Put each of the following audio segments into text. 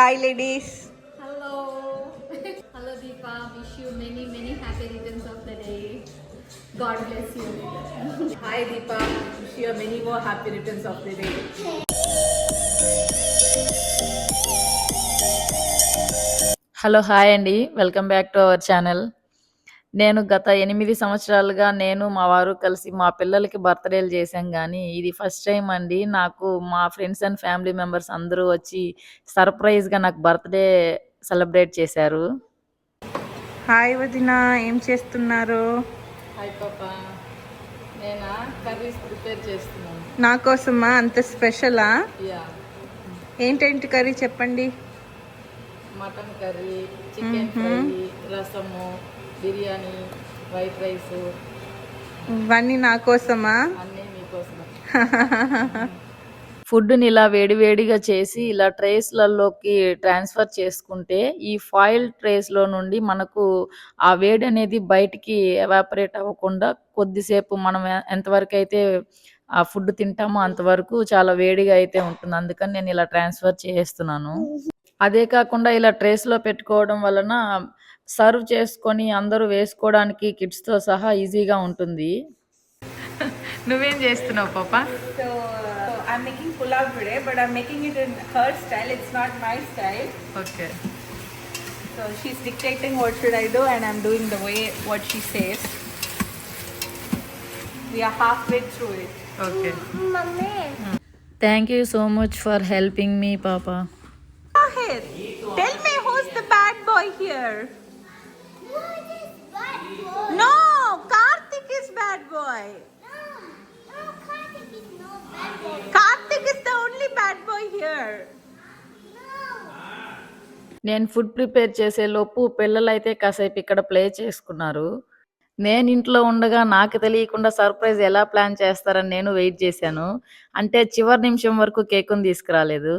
Hi ladies. Hello. Hello Deepa. Wish you many many happy returns of the day. God bless you. Hi Deepa. Wish you many more happy returns of the day. Hello, hi Andy. Welcome back to our channel. నేను గత ఎనిమిది సంవత్సరాలుగా నేను మా వారు కలిసి మా పిల్లలకి బర్త్డేలు చేశాం కానీ ఇది ఫస్ట్ టైం అండి నాకు మా ఫ్రెండ్స్ అండ్ ఫ్యామిలీ మెంబర్స్ అందరూ వచ్చి సర్ప్రైజ్గా నాకు బర్త్డే సెలబ్రేట్ చేశారు హాయ్ వదిన ఏం చేస్తున్నారు హాయ్ పాపా నేనా కర్రీస్ ప్రిపేర్ చేస్తున్నాను నా కోసమా అంత స్పెషలా ఏంటేంటి కర్రీ చెప్పండి మటన్ కర్రీ చికెన్ రసము బిర్యానీ వైట్ రైస్ ఇవన్నీ నా కోసమా అన్నీ మీకోసమా ఫుడ్ని ఇలా వేడివేడిగా చేసి ఇలా ట్రేస్లలోకి ట్రాన్స్ఫర్ చేసుకుంటే ఈ ఫాయిల్ ట్రేస్లో నుండి మనకు ఆ వేడి అనేది బయటికి ఎవాపరేట్ అవ్వకుండా కొద్దిసేపు మనం ఎంతవరకు అయితే ఆ ఫుడ్ తింటామో అంతవరకు చాలా వేడిగా అయితే ఉంటుంది అందుకని నేను ఇలా ట్రాన్స్ఫర్ చేస్తున్నాను అదే కాకుండా ఇలా ట్రేస్లో పెట్టుకోవడం వలన సర్వ్ చేసుకొని అందరూ వేసుకోవడానికి కిడ్స్తో సహా ఈజీగా ఉంటుంది నువ్వేం చేస్తున్నావు పాప so I'm making pulao today but I'm making it in her style it's not my style okay so she's dictating what should I do and I'm doing the way what she says we're half way through it okay thank you so much for helping me పాపా boy here. No, no Karthik is bad boy. No, no, Karthik is no bad boy. Karthik is the only bad boy here. నేను food prepare చేసే లోపు పిల్లలైతే కాసేపు ఇక్కడ play చేసుకున్నారు నేను ఇంట్లో ఉండగా నాకు తెలియకుండా సర్ప్రైజ్ ఎలా ప్లాన్ చేస్తారని నేను వెయిట్ చేశాను అంటే చివరి నిమిషం వరకు కేకును తీసుకురాలేదు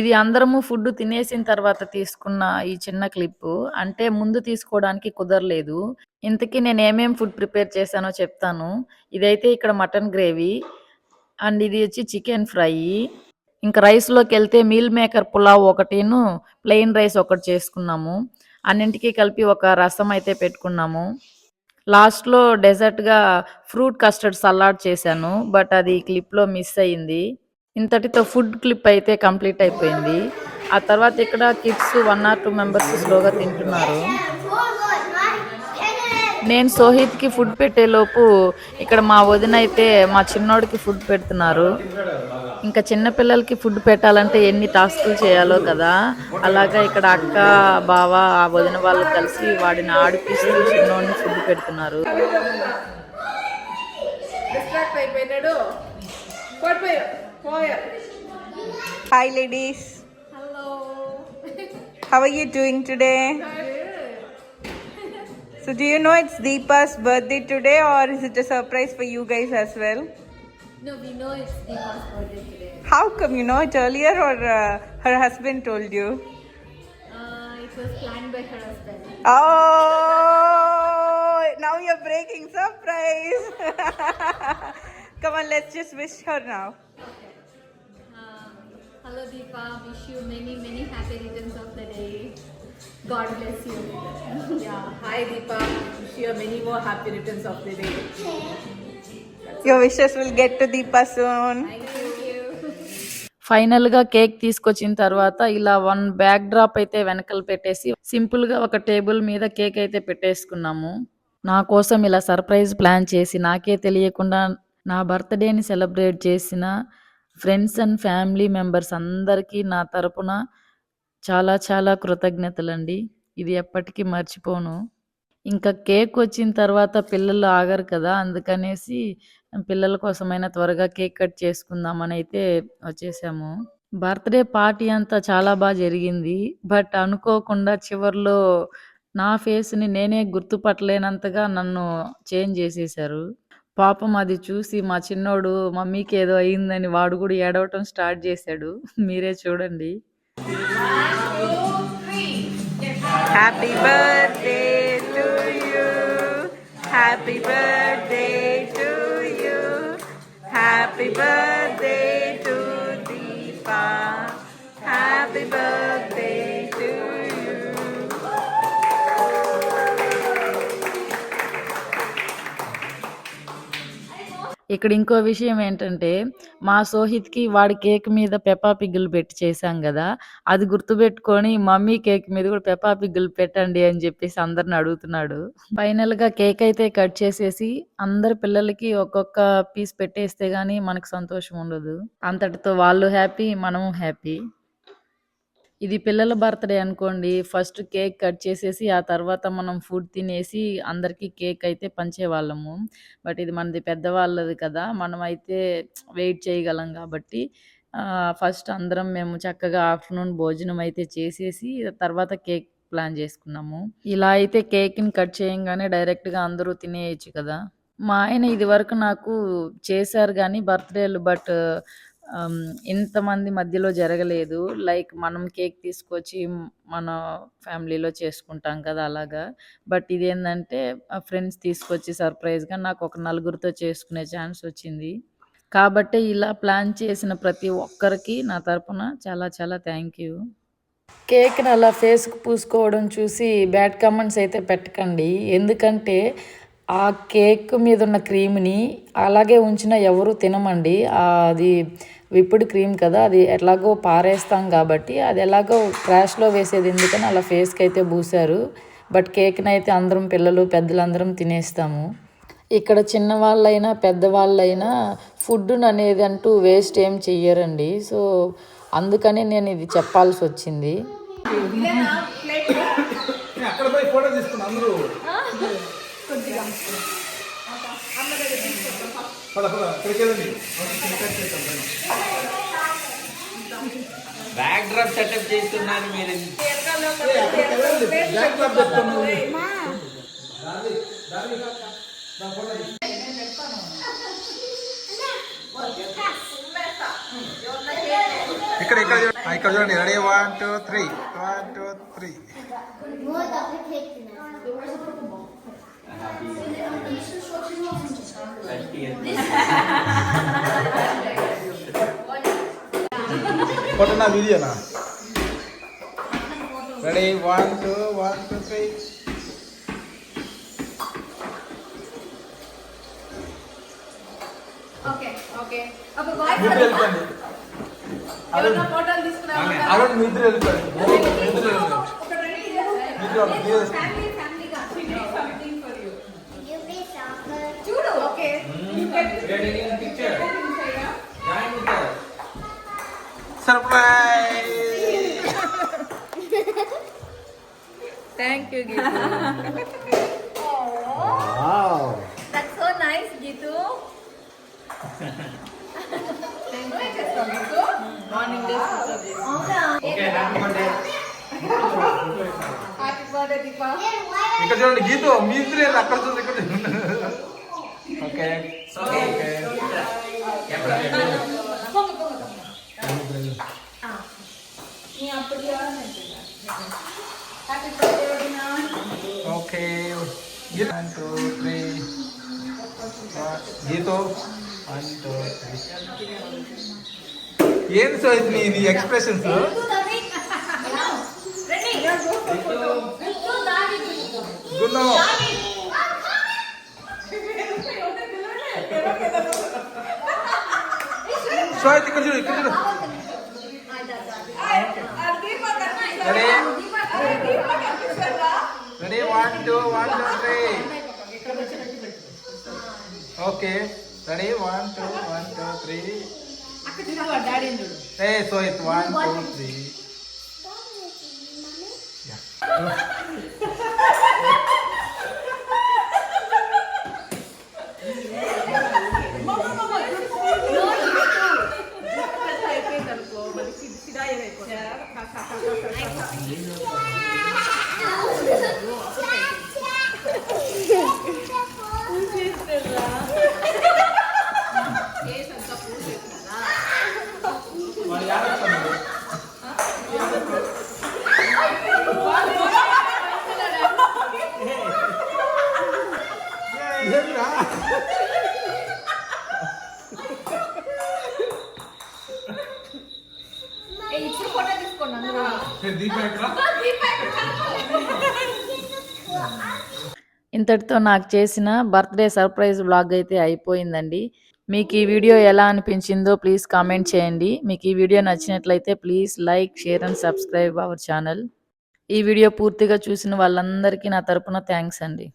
ఇది అందరము ఫుడ్ తినేసిన తర్వాత తీసుకున్న ఈ చిన్న క్లిప్పు అంటే ముందు తీసుకోవడానికి కుదరలేదు ఇంతకీ నేను ఏమేమి ఫుడ్ ప్రిపేర్ చేశానో చెప్తాను ఇదైతే ఇక్కడ మటన్ గ్రేవీ అండ్ ఇది వచ్చి చికెన్ ఫ్రై ఇంకా రైస్లోకి వెళ్తే మీల్ మేకర్ పులావ్ ఒకటిను ప్లెయిన్ రైస్ ఒకటి చేసుకున్నాము అన్నింటికి కలిపి ఒక రసం అయితే పెట్టుకున్నాము లాస్ట్లో డెజర్ట్గా ఫ్రూట్ కస్టర్డ్ సలాడ్ చేశాను బట్ అది క్లిప్లో మిస్ అయ్యింది ఇంతటితో ఫుడ్ క్లిప్ అయితే కంప్లీట్ అయిపోయింది ఆ తర్వాత ఇక్కడ kids one or two members స్లోగా తింటున్నారు నేను సోహిత్కి ఫుడ్ పెట్టేలోపు ఇక్కడ మా వదిన అయితే మా చిన్నోడికి ఫుడ్ పెడుతున్నారు ఇంకా చిన్నపిల్లలకి ఫుడ్ పెట్టాలంటే ఎన్ని టాస్కులు చేయాలో కదా అలాగా ఇక్కడ అక్క బావ ఆ వదిన వాళ్ళు కలిసి వాడిని ఆడిపిస్తూ చిన్నోడిని ఫుడ్ పెడుతున్నారు hi ladies how are you doing today So do you know it's Deepa's birthday today or is it a surprise for you guys as well? No, we know it's Deepa's birthday today. How come you know it earlier or uh, her husband told you? Uh, it was planned by her husband. Oh! now you're breaking surprise! come on, let's just wish her now. Okay. Um, hello Deepa, wish you many many happy returns of the day. God bless you. Yeah. Hi Deepa. Wish you many more happy returns of the day. Your wishes will get to Deepa soon. ఫైనల్గా cake తీసుకొచ్చిన తర్వాత ఇలా one back drop అయితే వెనకలు పెట్టేసి సింపుల్గా ఒక table మీద cake అయితే పెట్టేసుకున్నాము నా కోసం ఇలా సర్ప్రైజ్ ప్లాన్ చేసి నాకే తెలియకుండా నా బర్త్డేని సెలబ్రేట్ చేసిన ఫ్రెండ్స్ అండ్ ఫ్యామిలీ మెంబర్స్ అందరికీ నా తరపున చాలా చాలా కృతజ్ఞతలండి ఇది ఎప్పటికీ మర్చిపోను ఇంకా కేక్ వచ్చిన తర్వాత పిల్లలు ఆగరు కదా అందుకనేసి పిల్లల కోసమైనా త్వరగా కేక్ కట్ చేసుకుందామని అయితే వచ్చేసాము బర్త్డే పార్టీ అంతా చాలా బాగా జరిగింది బట్ అనుకోకుండా చివరిలో నా ఫేస్ని నేనే గుర్తుపట్టలేనంతగా నన్ను చేంజ్ చేసేసారు పాపం అది చూసి మా చిన్నోడు మమ్మీకి ఏదో అయిందని వాడు కూడా ఏడవటం స్టార్ట్ చేశాడు మీరే చూడండి Happy birthday to you. Happy birthday to you. Happy birthday to Deepa. ఇక్కడ ఇంకో విషయం ఏంటంటే మా సోహిత్కి వాడి కేక్ మీద పెప్పా పిగ్గులు పెట్టి చేశాం కదా అది గుర్తుపెట్టుకొని మమ్మీ కేక్ మీద కూడా పెప్పా పిగ్గులు పెట్టండి అని చెప్పేసి అందరిని అడుగుతున్నాడు ఫైనల్గా కేక్ అయితే కట్ చేసేసి అందరి పిల్లలకి ఒక్కొక్క పీస్ పెట్టేస్తే కానీ మనకు సంతోషం ఉండదు అంతటితో వాళ్ళు హ్యాపీ మనము హ్యాపీ ఇది పిల్లల బర్త్డే అనుకోండి ఫస్ట్ కేక్ కట్ చేసేసి ఆ తర్వాత మనం ఫుడ్ తినేసి అందరికీ కేక్ అయితే పంచేవాళ్ళము బట్ ఇది మనది పెద్దవాళ్ళది కదా మనం అయితే వెయిట్ చేయగలం కాబట్టి ఫస్ట్ అందరం మేము చక్కగా ఆఫ్టర్నూన్ భోజనం అయితే చేసేసి తర్వాత కేక్ ప్లాన్ చేసుకున్నాము ఇలా అయితే కేక్ని కట్ చేయంగానే డైరెక్ట్గా అందరూ తినేయచ్చు కదా మా ఆయన ఇది వరకు నాకు చేశారు కానీ బర్త్డేలు బట్ ఇంతమంది మధ్యలో జరగలేదు లైక్ మనం కేక్ తీసుకొచ్చి మన ఫ్యామిలీలో చేసుకుంటాం కదా అలాగా బట్ ఇదేంటంటే ఫ్రెండ్స్ తీసుకొచ్చి సర్ప్రైజ్గా నాకు ఒక నలుగురితో చేసుకునే ఛాన్స్ వచ్చింది కాబట్టి ఇలా ప్లాన్ చేసిన ప్రతి ఒక్కరికి నా తరపున చాలా చాలా థ్యాంక్ యూ కేక్ని అలా ఫేస్కు పూసుకోవడం చూసి బ్యాడ్ కామెంట్స్ అయితే పెట్టకండి ఎందుకంటే ఆ కేక్ మీద ఉన్న క్రీమ్ని అలాగే ఉంచిన ఎవరు తినమండి అది విప్పుడు క్రీమ్ కదా అది ఎట్లాగో పారేస్తాం కాబట్టి అది ఎలాగో ట్రాష్లో వేసేది ఎందుకని అలా ఫేస్కి అయితే పూసారు బట్ కేక్ని అయితే అందరం పిల్లలు పెద్దలందరం తినేస్తాము ఇక్కడ చిన్నవాళ్ళైనా పెద్దవాళ్ళైనా ఫుడ్ను అనేది అంటూ వేస్ట్ ఏం చెయ్యరండి సో అందుకని నేను ఇది చెప్పాల్సి వచ్చింది అక్కడ పోయి ఫోటో తీసుకున్నాను అందరూ బ్యాక్ డ్రాప్ సెటప్ చేస్తున్నాను మీరు బ్యాక్ ఇక్కడ ఇక్కడ ఇక్కడ చూడండి ready one two three one two three కొట్టనా వీడియోనా ready one two one two three Arun నిద్ర వెళ్ళిపోయింది నిద్ర నిద్ర Surprise. Thank you gitu. Wow. That's so nice gitu. Thank you Morning this is Oke, happy birthday. Happy birthday Dipa. ఇక్కడ gitu, గీత మీరు Oke. Oke. Oke, okay Oke, Gitu. One, two, three. Gitu. One, two, three. ఏం so ఇది ఇది expressions గుండము so ఇక్కడ చూడు one two one two three okay ready one two one two three so it one two three ఇంతటితో నాకు చేసిన birthday surprise blog అయితే అయిపోయిందండి మీకు ఈ వీడియో ఎలా అనిపించిందో ప్లీజ్ కామెంట్ చేయండి మీకు ఈ వీడియో నచ్చినట్లయితే please like share and subscribe our channel ఈ వీడియో పూర్తిగా చూసిన వాళ్ళందరికీ నా తరపున థ్యాంక్స్ అండి